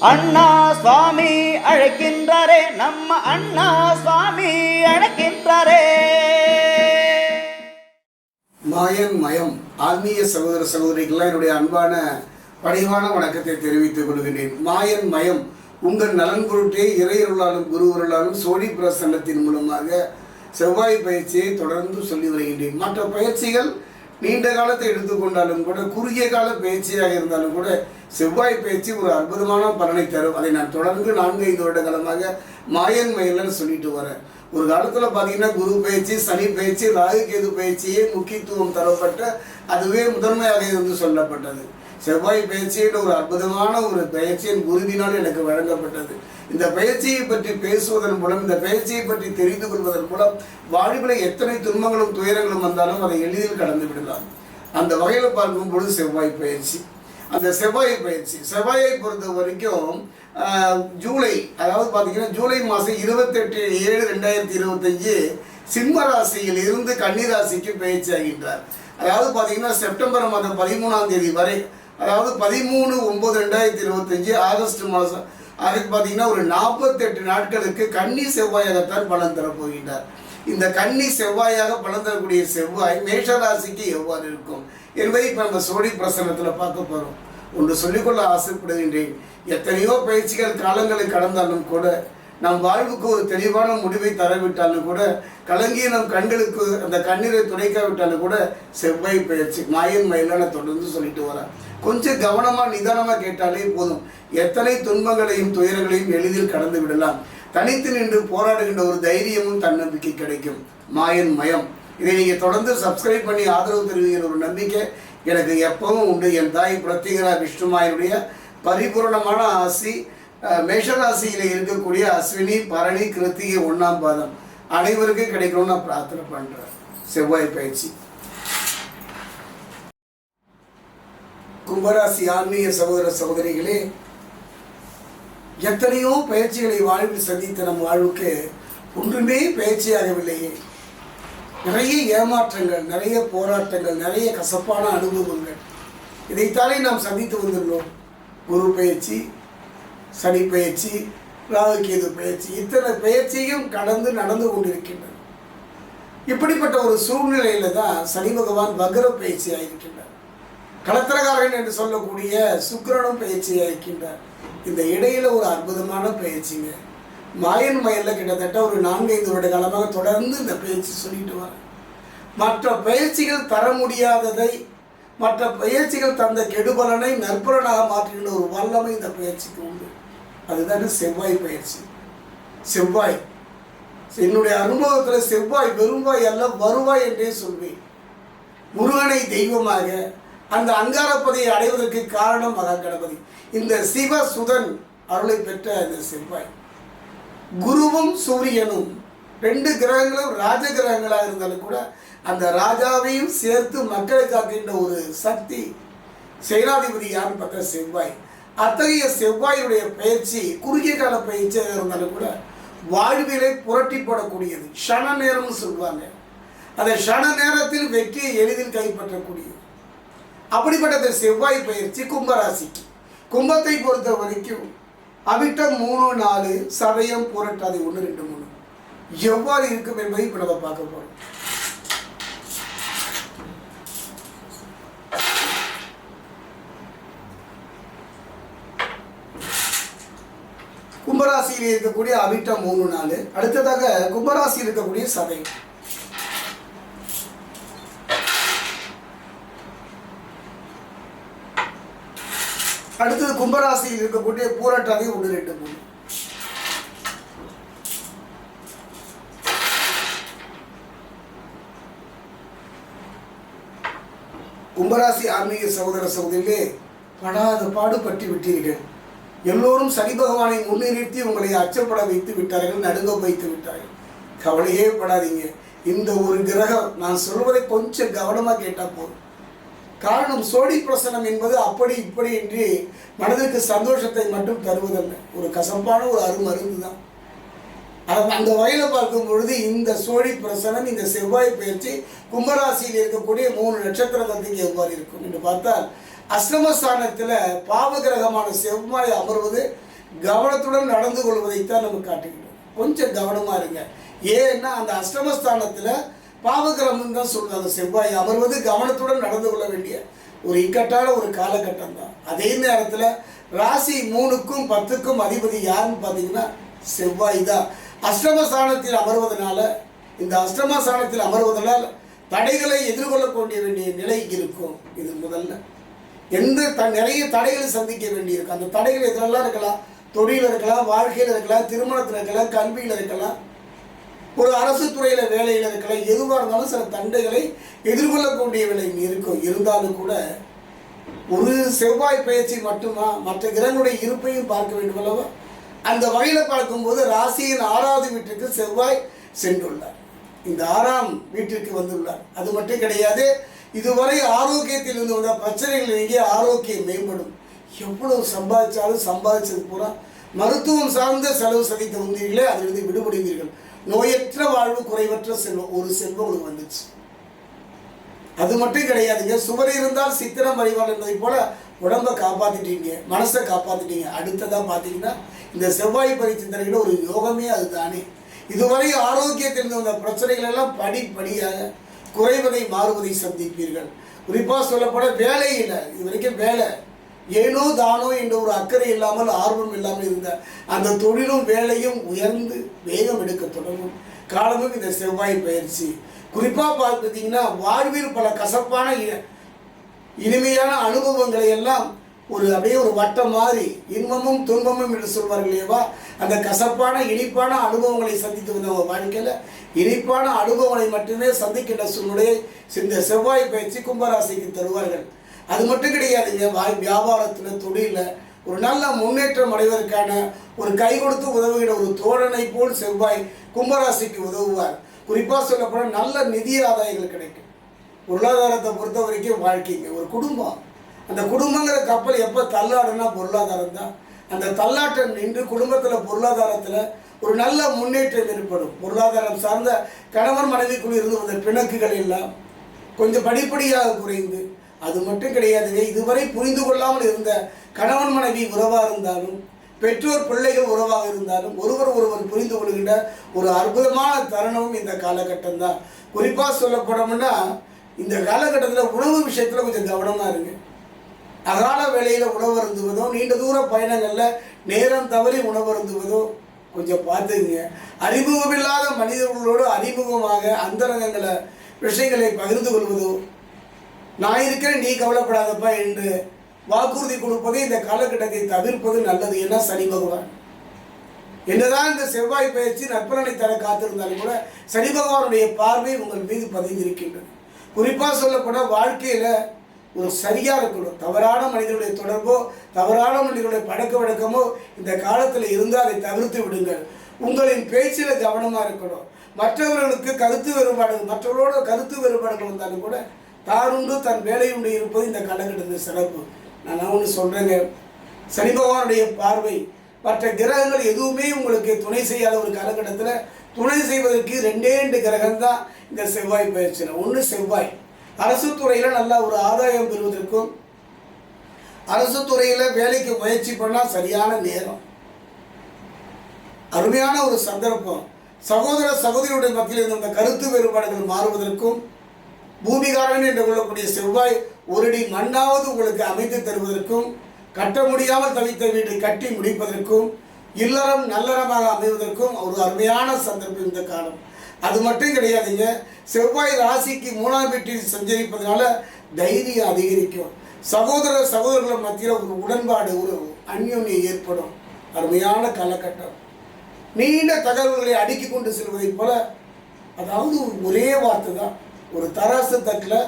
அண்ணா சுவாமி அழைக்கின்றாரே நம்ம அண்ணா சுவாமி அழைக்கின்றாரே. மாயன் மயம் ஆன்மீக சகோதர சகோதரிகள்லாம் என்னுடைய அன்பான பணிவான வணக்கத்தை தெரிவித்துக் கொள்கிறேன் மாயன் மயம் உங்கள் நலன் பொருட்டே இறையருளாலும் குருவருளாலும் சோழி பிரசன்னத்தின் மூலமாக செவ்வாய் பயிற்சியை தொடர்ந்து சொல்லி வருகின்றேன். மற்ற பயிற்சிகள் நீண்ட காலத்தை எடுத்துக்கொண்டாலும் கூட குறுகிய கால பயிற்சியாக இருந்தாலும் கூட செவ்வாய் பயிற்சி ஒரு அற்புதமான பலனை தரும். அதை நான் தொடர்ந்து நான்கு ஐந்து வருட காலமாக மாயன் மயிலன்னு சொல்லிட்டு வரேன். ஒரு காலத்தில் பார்த்தீங்கன்னா குரு பயிற்சி சனி பயிற்சி ராகு கேது பயிற்சியே முக்கியத்துவம் தரப்பட்ட அதுவே முதன்மையாக இருந்து சொல்லப்பட்டது. செவ்வாய் பயிற்சின்ற ஒரு அற்புதமான ஒரு பயிற்சியின் குருவினால் எனக்கு வழங்கப்பட்டது. இந்த பயிற்சியை பற்றி பேசுவதன் மூலம் இந்த பயிற்சியை பற்றி தெரிந்து கொள்வதன் மூலம் வாழ்வில் எத்தனை துன்பங்களும் துயரங்களும் வந்தாலும் அதை எளிதில் கடந்து விடலாம். அந்த வகையில் பார்க்கும் பொழுது செவ்வாய் பயிற்சி. அந்த செவ்வாய் பயிற்சி. செவ்வாயை பொறுத்த வரைக்கும் ஜூலை அதாவது பார்த்தீங்கன்னா ஜூலை மாதம் இருபத்தெட்டு ஏழு ரெண்டாயிரத்தி இருபத்தஞ்சு சிம்ம ராசியில் இருந்து கன்னிராசிக்கு பயிற்சி ஆகின்றார். அதாவது பார்த்தீங்கன்னா செப்டம்பர் மாதம் பதிமூணாம் தேதி வரை அதாவது பதிமூணு ஒம்பது ரெண்டாயிரத்தி இருபத்தஞ்சு ஆகஸ்ட் மாதம் அதுக்கு பார்த்தீங்கன்னா ஒரு நாற்பத்தெட்டு நாட்களுக்கு கன்னி செவ்வாயாகத்தான் பலன் தரப்போகின்றார் இந்த கன்னி செவ்வாயாக பலன் தரக்கூடிய செவ்வாய் மேஷராசிக்கு எவ்வாறு இருக்கும்? என்பதை இப்போ நம்ம சோழி பிரசனத்தில் பார்க்க போகிறோம் ஒன்று சொல்லிக்கொள்ள ஆசைப்படுகின்றேன். எத்தனையோ பயிற்சிகள் காலங்களை கடந்தாலும் கூட நம் வாழ்வுக்கு ஒரு தெளிவான முடிவை தரவிட்டாலும் கூட கலங்கிய நம் கண்களுக்கு அந்த கண்ணீரை துடைக்காவிட்டாலும் கூட செவ்வாய் பயிற்சி மாயன் மயிலான தொடர்ந்து சொல்லிட்டு வரேன் கொஞ்சம் கவனமாக நிதானமாக கேட்டாலே போதும். எத்தனை துன்பங்களையும் துயரங்களையும் எளிதில் கடந்து விடலாம். தனித்து நின்று போராடுகின்ற ஒரு தைரியமும் தன்னம்பிக்கை கிடைக்கும். மாயன் மயம். இதை நீங்கள் தொடர்ந்து சப்ஸ்கிரைப் பண்ணி ஆதரவு தெரிவிக்கிற ஒரு நம்பிக்கை எனக்கு எப்பவும் உண்டு. என் தாய் பிரத்யேகரா விஷ்ணுமாயனுடைய பரிபூர்ணமான ஆசி மேஷராசியில் இருக்கக்கூடிய அஸ்வினி பரணி கிருத்திகை ஒன்றாம் பாதம் அனைவருக்கும் கிடைக்கணும்னு நான் பிரார்த்தனை பண்ணுறேன் செவ்வாய் பயிற்சி. கும்பராசி ஆன்மீக சகோதர சகோதரிகளே எத்தனையோ பயிற்சிகளை வாழ்வில் சந்தித்த நம் வாழ்வுக்கு ஒன்றுமே பயிற்சியாகவில்லையே நிறைய ஏமாற்றங்கள் நிறைய போராட்டங்கள் நிறைய கசப்பான அனுபவங்கள். இதைத்தானே நாம் சந்தித்து வந்துள்ளோம் குரு பயிற்சி சனி பயிற்சி ராகுகேது பயிற்சி இத்தனை பயிற்சியும் கடந்து நடந்து கொண்டிருக்கின்றன. இப்படிப்பட்ட ஒரு சூழ்நிலையில் தான் சனி பகவான் வக்ர பயிற்சி ஆகியிருக்கின்றார் களத்திரகாரன் என்று சொல்லக்கூடிய சுக்கிரனும் பயிற்சி ஆகிக்கின்றார் இந்த இடையில ஒரு அற்புதமான பயிற்சிங்க மாயன் மயில கிட்டத்தட்ட ஒரு நான்கைந்து வருட காலமாக தொடர்ந்து இந்த பயிற்சி சொல்லிட்டு வர. மற்ற பயிற்சிகள் தர முடியாததை மற்ற பயிற்சிகள் தந்த கெடுபலனை நற்பலனாக மாற்றுகின்ற ஒரு வல்லமை இந்த பயிற்சிக்கு உண்டு. அதுதான் செவ்வாய் பயிற்சி. செவ்வாய். என்னுடைய அனுபவத்தில் செவ்வாய் வெறும்வாய் அல்ல வருவாய் என்றே சொல்வேன். முருகனை தெய்வமாக அந்த அங்காரப்பதியை அடைவதற்கு காரணம் மகா கணபதி. இந்த சிவசுதன் அருளை பெற்ற இந்த செவ்வாய். குருவும் சூரியனும் ரெண்டு கிரகங்களும் ராஜ கிரகங்களாக இருந்தாலும் கூட அந்த ராஜாவையும் சேர்த்து மக்களை காக்கின்ற ஒரு சக்தி சேனாதிபதி யாருன்னு பார்த்தா செவ்வாய். அத்தகைய செவ்வாயுடைய பயிற்சி குறுகிய கால பயிற்சியாக இருந்தாலும் கூட வாழ்விலை புரட்டி போடக்கூடியது. க்ஷண நேரம்னு சொல்லுவாங்க. அந்த க்ஷண நேரத்தில் வெற்றியை எளிதில் கைப்பற்றக்கூடியது. அப்படிப்பட்ட செவ்வாய் பயிற்சி கும்பராசிக்கு. கும்பத்தை பொறுத்த வரைக்கும் அவிட்டம் மூணு நாலு சதயம் புரட்டாதி ஒன்று ரெண்டு மூணு. எவ்வாறு இருக்கும் என்பதை இப்போ நம்ம பார்க்க போகிறோம் கும்பராசியில் இருக்கக்கூடிய அவிட்டம் மூணு நாலு. அடுத்ததாக கும்பராசியில் இருக்கக்கூடிய சதயம். அடுத்தது கும்பராசியில் இருக்கக்கூடிய பூரட்டாதி ஒன்று ரெண்டு மூணு. கும்பராசி ஆன்மீக சகோதர சகோதரிலே படாத பாடுபட்டு விட்டீர்கள். எல்லோரும் சனி பகவானை முன்னிறுத்தி உங்களை அச்சப்பட வைத்து விட்டார்கள் நடுங்க வைத்து விட்டார்கள். கவலையே படாதீங்க. இந்த ஒரு கிரகம் நான் சொல்வதை கொஞ்சம் கவனமாக கேட்டால் போதும். காரணம் சோடி பிரசனம் என்பது அப்படி இப்படி என்று மனதிற்கு சந்தோஷத்தை மட்டும் தருவதல்ல. ஒரு கசப்பான ஒரு அருமருந்து தான் அந்த வகையில் பார்க்கும் பொழுது இந்த சோழி பிரசனம் இந்த செவ்வாய் பயிற்சி கும்பராசியில் இருக்கக்கூடிய மூணு நட்சத்திரத்துக்கு எவ்வாறு இருக்கும் என்று பார்த்தால் அஷ்டமஸ்தானத்தில் பாவகிரகமான செவ்வாய் அமர்வது கவனத்துடன் நடந்து கொள்வதைத்தான் நம்ம காட்டுகிறோம் கொஞ்சம் கவனமாக இருங்க. ஏன்னா அந்த அஸ்ரமஸ்தானத்தில் பாவகிரமம் தான் சொல்றாங்க செவ்வாய். அமர்வது கவனத்துடன் நடந்து கொள்ள வேண்டிய ஒரு இக்கட்டான ஒரு காலகட்டம் தான். அதே நேரத்தில் ராசி மூணுக்கும் பத்துக்கும் அதிபதி யாருன்னு பார்த்தீங்கன்னா செவ்வாய் தான். அஷ்டமஸ்தானத்தில் அமர்வதனால இந்த அஷ்டமஸ்தானத்தில் அமர்வதனால் தடைகளை எதிர்கொள்ளக்கூடிய வேண்டிய நிலை இருக்கும். இது முதல்ல. எந்த த நிறைய தடைகளை சந்திக்க வேண்டியிருக்கும். அந்த தடைகள் இதெல்லாம் இருக்கலாம்? தொழிலில் இருக்கலாம் வாழ்க்கையில் இருக்கலாம் திருமணத்தில் இருக்கலாம் கல்வியில் இருக்கலாம். ஒரு அரசு துறையில் வேலையில் இருக்கலாம் எதுவாக இருந்தாலும் சில தண்டைகளை எதிர்கொள்ளக்கூடிய விலை இருக்கும் இருந்தாலும் கூட ஒரு செவ்வாய் பயிற்சி மட்டுமா? மற்ற கிரகங்களுடைய இருப்பையும் பார்க்க வேண்டும் அல்லவா? அந்த வகையில் பார்க்கும்போது ராசியின் ஆறாவது வீட்டிற்கு செவ்வாய் சென்றுள்ளார். இந்த ஆறாம் வீட்டிற்கு வந்துள்ளார். அது மட்டும் கிடையாது இதுவரை ஆரோக்கியத்தில் இருந்து வந்த பிரச்சனைகள் நீங்கி ஆரோக்கியம் மேம்படும். எவ்வளவு சம்பாதிச்சாலும் சம்பாதிச்சது பூரா மருத்துவம் சார்ந்த செலவு சதித்த வந்தீர்களே அதிலிருந்து விடுபடுவீர்கள். நோயற்ற வாழ்வு குறைவற்ற செல்வம் ஒரு செல்வம் உங்களுக்கு வந்துச்சு. அது மட்டும் கிடையாதுங்க. சுவர் இருந்தால் சித்திரம் அறிவாள் என்பதை போல உடம்பை காப்பாத்திட்டீங்க மனசை காப்பாத்திட்டீங்க. அடுத்ததா பார்த்தீங்கன்னா இந்த செவ்வாய் பரிச்சிந்தனையில் ஒரு யோகமே அதுதானே. இதுவரை ஆரோக்கியத்தில் வந்த பிரச்சனைகள் எல்லாம் படிப்படியாக குறைவதை மாறுவதை சந்திப்பீர்கள். குறிப்பாக சொல்லப்பட வேலையில் இது வரைக்கும் வேலை. ஏனோ தானோ என்ற ஒரு அக்கறை இல்லாமல் ஆர்வம் இல்லாமல் இருந்த அந்த தொழிலும் வேலையும் உயர்ந்து வேகம் எடுக்க தொடங்கும். காலமும் இந்த செவ்வாய் பயிற்சி. குறிப்பாக பார்த்துட்டிங்கன்னா வாழ்வில் பல கசப்பான இனிமையான அனுபவங்களை எல்லாம் ஒரு அப்படியே ஒரு வட்டம் மாதிரி இன்பமும் துன்பமும் என்று சொல்வார்கள் இல்லையவா அந்த கசப்பான இனிப்பான அனுபவங்களை சந்தித்து வந்த ஒரு வாழ்க்கையில் இனிப்பான அனுபவங்களை மட்டுமே சந்திக்கின்ற சூழ்நிலையை இந்த செவ்வாய் பயிற்சி கும்பராசிக்கு தருவார்கள். அது மட்டும் கிடையாதுங்க வாய் வியாபாரத்தில் தொழிலில் ஒரு நல்ல முன்னேற்றம் அடைவதற்கான ஒரு கை கொடுத்து உதவுகிற ஒரு தோழனை போல் செவ்வாய் கும்பராசிக்கு உதவுவார். குறிப்பாக சொல்லப்போனால் நல்ல நிதி ஆதாயங்கள் கிடைக்கும். பொருளாதாரத்தை பொறுத்த வரைக்கும் வாழ்க்கைங்க ஒரு குடும்பம். அந்த குடும்பங்கிற கப்பல் எப்போ தள்ளாடுனா பொருளாதாரம் தான். அந்த தள்ளாட்டம் நின்று குடும்பத்தில் பொருளாதாரத்தில் ஒரு நல்ல முன்னேற்றம் ஏற்படும். பொருளாதாரம் சார்ந்த கணவன் மனைவிக்குள் இருந்து வந்த பிணக்குகள் எல்லாம் கொஞ்சம் படிப்படியாக குறைந்து அது மட்டும் கிடையாதுங்க. இதுவரை புரிந்து கொள்ளாமல் இருந்த கணவன் மனைவி உறவாக இருந்தாலும் பெற்றோர் பிள்ளைகள் உறவாக இருந்தாலும் ஒருவர் ஒருவர் புரிந்து கொள்கின்ற ஒரு அற்புதமான தருணமும் இந்த காலகட்டம் தான் குறிப்பாக சொல்லப்படணும்னா இந்த காலகட்டத்தில் உணவு விஷயத்தில் கொஞ்சம் கவனமாக இருங்க. அகால வேலையில் உணவு அருந்துவதோ நீண்ட தூர பயணங்களில் நேரம் தவறி உணவு அருந்துவதோ கொஞ்சம் பார்த்துக்குங்க. அறிமுகமில்லாத மனிதர்களோடு அறிமுகமாக அந்தரங்கங்களை விஷயங்களை பகிர்ந்து கொள்வதோ நான் இருக்கிறேன் நீ கவலைப்படாதப்பா என்று வாக்குறுதி கொடுப்பதை இந்த காலகட்டத்தை தவிர்ப்பது நல்லது என்ன சனி பகவான். என்னதான் இந்த செவ்வாய் பயிற்சி நற்பலனை தர காத்திருந்தாலும் கூட சனி பகவானுடைய பார்வை உங்கள் மீது பதிந்திருக்கின்றது குறிப்பாக சொல்லப்போனால் வாழ்க்கையில் ஒரு சரியாக இருக்கணும் தவறான மனிதனுடைய தொடர்போ தவறான மனிதனுடைய பழக்க வழக்கமோ இந்த காலத்தில் இருந்தால் அதை தவிர்த்து விடுங்கள். உங்களின் பேச்சில் கவனமாக இருக்கணும். மற்றவர்களுக்கு கருத்து வேறுபாடு மற்றவர்களோட கருத்து வேறுபாடுகள் வந்தாலும் கூட தானுண்டு தன் வேலையுண்டு இருப்பது இந்த காலகட்டத்தின் சிறப்பு. நான் ஒன்று சொல்கிறேங்க சனி பகவானுடைய பார்வை மற்ற கிரகங்கள் எதுவுமே உங்களுக்கு துணை செய்யாத ஒரு காலகட்டத்தில் துணை செய்வதற்கு ரெண்டே ரெண்டு கிரகம் தான் இந்த செவ்வாய் பயிற்சியில். ஒன்று செவ்வாய். அரசு துறையில் நல்லா ஒரு ஆதாயம் பெறுவதற்கும் அரசு துறையில் வேலைக்கு முயற்சி பண்ணால் சரியான நேரம். அருமையான ஒரு சந்தர்ப்பம். சகோதர சகோதரியுடைய மத்தியில் இருந்த கருத்து வேறுபாடுகள் மாறுவதற்கும் பூமிகாரன் என்று கொள்ளக்கூடிய செவ்வாய் ஒருடி மண்ணாவது உங்களுக்கு அமைத்து தருவதற்கும் கட்ட முடியாமல் தவித்த வீட்டை கட்டி முடிப்பதற்கும் இல்லறம் நல்லறமாக அமைவதற்கும் ஒரு அருமையான சந்தர்ப்பம் இந்த காலம். அது மட்டும் கிடையாதுங்க செவ்வாய் ராசிக்கு மூணாம் வீட்டில் சஞ்சரிப்பதனால தைரியம் அதிகரிக்கும். சகோதர சகோதரர்கள் மத்தியில் ஒரு உடன்பாடு ஒரு அந்யோன்யம் ஏற்படும். அருமையான காலகட்டம். நீண்ட தகவல்களை அடுக்கி கொண்டு செல்வதைப் போல அதாவது ஒரே வார்த்தை தான். ஒரு தராசு தட்டில்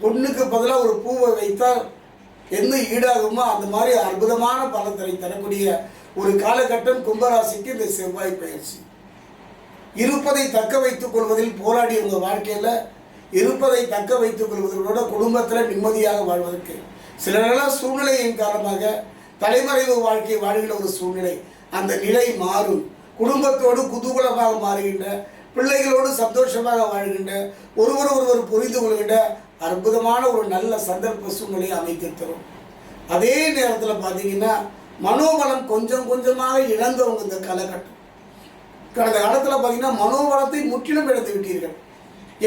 ஒன்றுக்கு பதிலாக ஒரு பூவை வைத்தால் என்ன ஈடாகுமோ அந்த மாதிரி அற்புதமான பலத்தனை தரக்கூடிய ஒரு காலகட்டம் கும்பராசிக்கு இந்த செவ்வாய் பயிற்சி. இருப்பதை தக்க வைத்துக் கொள்வதில் போராடி உங்கள் வாழ்க்கையில் இருப்பதை தக்க வைத்துக் கொள்வதோட குடும்பத்தில் நிம்மதியாக வாழ்வதற்கு. சிலரெல்லாம் சூழ்நிலையின் காரணமாக தலைமறைவு வாழ்க்கை வாழ்கிற ஒரு சூழ்நிலை. அந்த நிலை மாறும். குடும்பத்தோடு குதூகலமாக மாறுகின்ற பிள்ளைகளோடு சந்தோஷமாக வாழ்கின்ற ஒருவர் ஒருவர் புரிந்து கொள்கின்ற அற்புதமான ஒரு நல்ல சந்தர்ப்ப சூழ்நிலையை அமைத்து தரும். அதே நேரத்தில் பார்த்தீங்கன்னா மனோபலம் கொஞ்சம் கொஞ்சமாக இழந்தவங்க இந்த காலகட்டம். கடந்த காலத்தில் பார்த்தீங்கன்னா மனோபலத்தை முற்றிலும் இழந்து விட்டீர்கள்.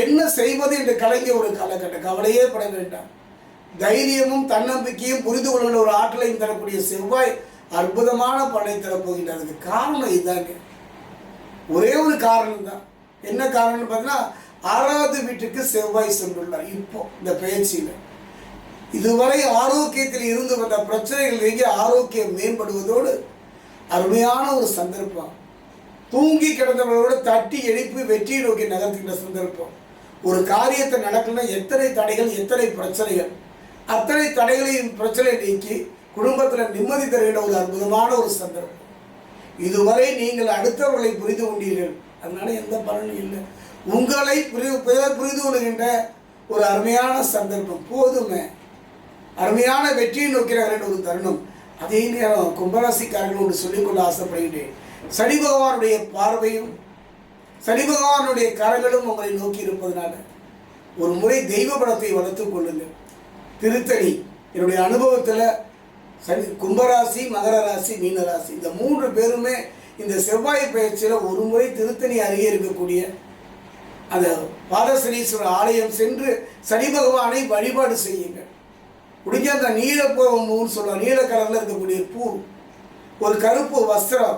என்ன செய்வது என்று கலங்கிய ஒரு காலகட்டம். கவலையே பட வேண்டாம். தைரியமும் தன்னம்பிக்கையும் புரிந்து கொள்கிற ஒரு ஆற்றலையும் தரக்கூடிய செவ்வாய் அற்புதமான பலனை தரப்போகின்றதுக்கு காரணம் இதுதாங்க ஒரே ஒரு காரணம் தான் என்ன காரணம்னு பார்த்தீங்கன்னா ஆறாவது வீட்டுக்கு செவ்வாய் சென்றுள்ளார். இப்போ இந்த பயிற்சியில் இதுவரை ஆரோக்கியத்தில் இருந்து வந்த பிரச்சனைகள் நீங்கி ஆரோக்கியம் மேம்படுவதோடு அருமையான ஒரு சந்தர்ப்பம். தூங்கி கிடந்தவர்களோடு தட்டி எழுப்பி வெற்றி நோக்கி நகர்த்துகின்ற சந்தர்ப்பம். ஒரு காரியத்தை நடக்கணும்னா எத்தனை தடைகள் எத்தனை பிரச்சனைகள். அத்தனை தடைகளையும் பிரச்சனை நீக்கி குடும்பத்தில் நிம்மதி தருகின்ற ஒரு அற்புதமான ஒரு சந்தர்ப்பம். இதுவரை நீங்கள் அடுத்தவர்களை புரிந்து கொண்டீர்கள். அதனால எந்த பலனும் இல்லை. உங்களை புரி- புரிந்து கொள்கின்ற ஒரு அருமையான சந்தர்ப்பம் போதுமே. அருமையான வெற்றியை நோக்கிறார்கள் ஒரு தருணம். அதே நேரம் கும்பராசிக்காரர்கள் ஒன்று சொல்லிக்கொள்ள ஆசைப்படுகின்றேன். சனி பகவானுடைய பார்வையும் சனி பகவானுடைய கரங்களும் உங்களை நோக்கி இருப்பதனால ஒரு முறை தெய்வ படத்தை வளர்த்துக் கொள்ளுங்கள். திருத்தணி என்னுடைய அனுபவத்தில் சனி கும்பராசி மகர ராசி மீனராசி இந்த மூன்று பேருமே இந்த செவ்வாய் பயிற்சியில் ஒரு முறை திருத்தணி அருகே இருக்கக்கூடிய அந்த பாதசனீஸ்வரர் ஆலயம் சென்று சனி பகவானை வழிபாடு செய்யுங்கள். முடிஞ்ச அந்த நீலப்பூன்னு சொல்லலாம் நீல கலரில் இருக்கக்கூடிய பூ ஒரு கருப்பு வஸ்திரம்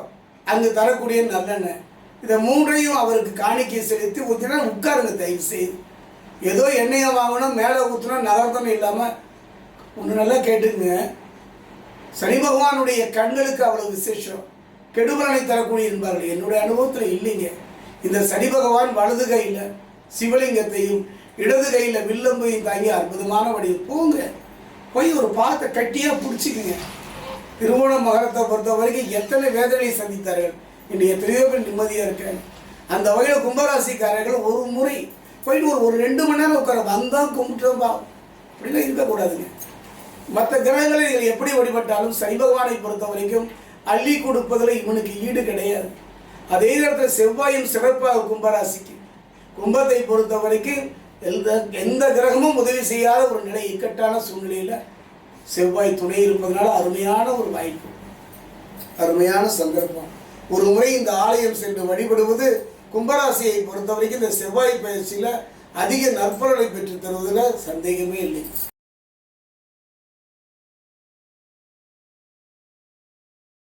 அங்கு தரக்கூடிய நல்லெண்ணெய். இதை மூன்றையும் அவருக்கு காணிக்கை செலுத்தி ஊற்றினா உட்காருங்க தயவு செய்து. ஏதோ எண்ணெயை வாங்கணும் மேலே ஊற்றினா நகர்த்தம் இல்லாமல் ஒன்று நல்லா கேட்டுங்க சனி பகவானுடைய கண்களுக்கு அவ்வளோ விசேஷம். கெடுபலனை தரக்கூடிய என்பார்கள் என்னுடைய அனுபவத்தில் இல்லைங்க. இந்த சனி பகவான் வலது கையில் சிவலிங்கத்தையும் இடது கையில் வில்லம்பையும் தாங்கி அற்புதமான வடிவில் போங்க. போய் ஒரு பாத்தை கட்டியாக பிடிச்சிக்குங்க. திருமண மகரத்தை பொறுத்த வரைக்கும் எத்தனை வேதனையை சந்தித்தார்கள். இன்று எத்தனையோ பேர் நிம்மதியாக இருக்காங்க. அந்த வகையில் கும்பராசிக்காரர்கள் ஒரு முறை போயிட்டு ஒரு ஒரு ரெண்டு மணி நேரம் உட்கார வந்தால் கும்பிட்டுப்பா அப்படிலாம் இருக்கக்கூடாதுங்க. மற்ற கிரகங்களை நீங்கள் எப்படி வழிபட்டாலும் சனி பகவானை பொறுத்த வரைக்கும் அள்ளி கொடுப்பதில் இவனுக்கு ஈடு கிடையாது. அதே நேரத்தில் செவ்வாயும் சிறப்பாக கும்பராசிக்கு. கும்பத்தை பொறுத்த வரைக்கும் எந்த எந்த கிரகமும் உதவி செய்யாத ஒரு நிலை இக்கட்டான சூழ்நிலையில் செவ்வாய் துணை இருப்பதனால அருமையான ஒரு வாய்ப்பு. அருமையான சந்தர்ப்பம். ஒரு முறை இந்த ஆலயம் சென்று வழிபடுவது கும்பராசியை பொறுத்த வரைக்கும் இந்த செவ்வாய் பயிற்சியில் அதிக நற்பலனை பெற்று தருவதில் சந்தேகமே இல்லை.